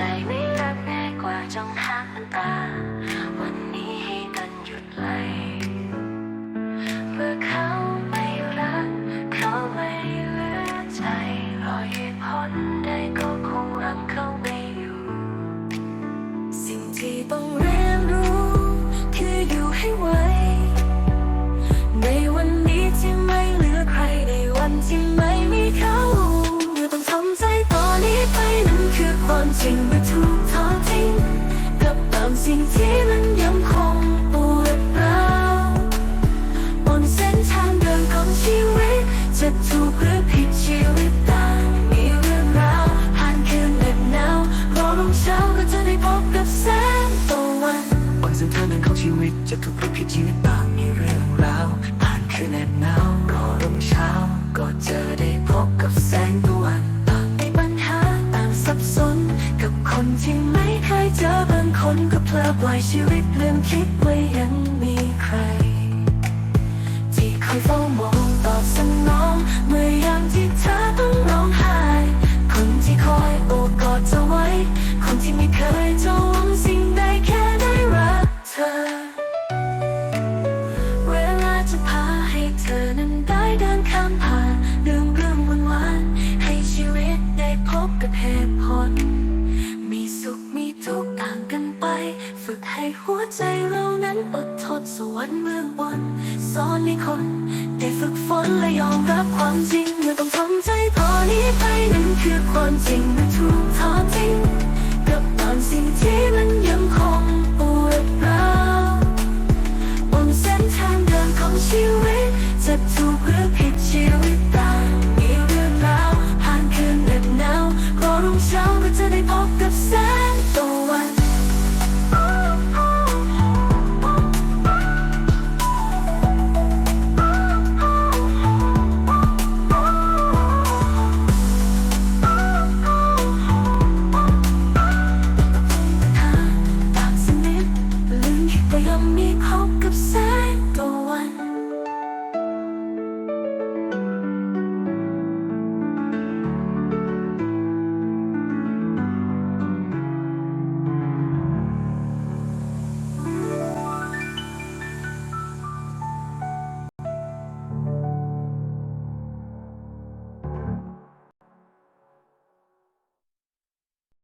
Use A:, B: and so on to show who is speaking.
A: ใจไม่รักง่ายกว่าจ้องหางตา จริงหรือถูกทอดทิ้งกับบางสิ่งที่มันยังคงปวดร้าวบนเส้นทางเดินของชีวิตจะถูกหรือผิดชีวิตต่างมีเรื่องราวผ่านคืนเหน็บหนาวรอรุ่งเช้าก็จะได้พบกับแสงตะวัน
B: บนเส้นทางเดินของชีวิตจะถูกหรือผิดชีวิตต่างมีเรื่อง เพ
A: ลอปล่อยชีวิตลืมคิดว่ายังมีใคร ที่คอยเฝ้ามอง อดทนสวรรค์เมืองบนสอนให้คน ได้ฝึกฝนและยอมรับความจริงเมื่อต้องทำใจพอนี้ไปนั่นคือความจริงไม่ถูกทอด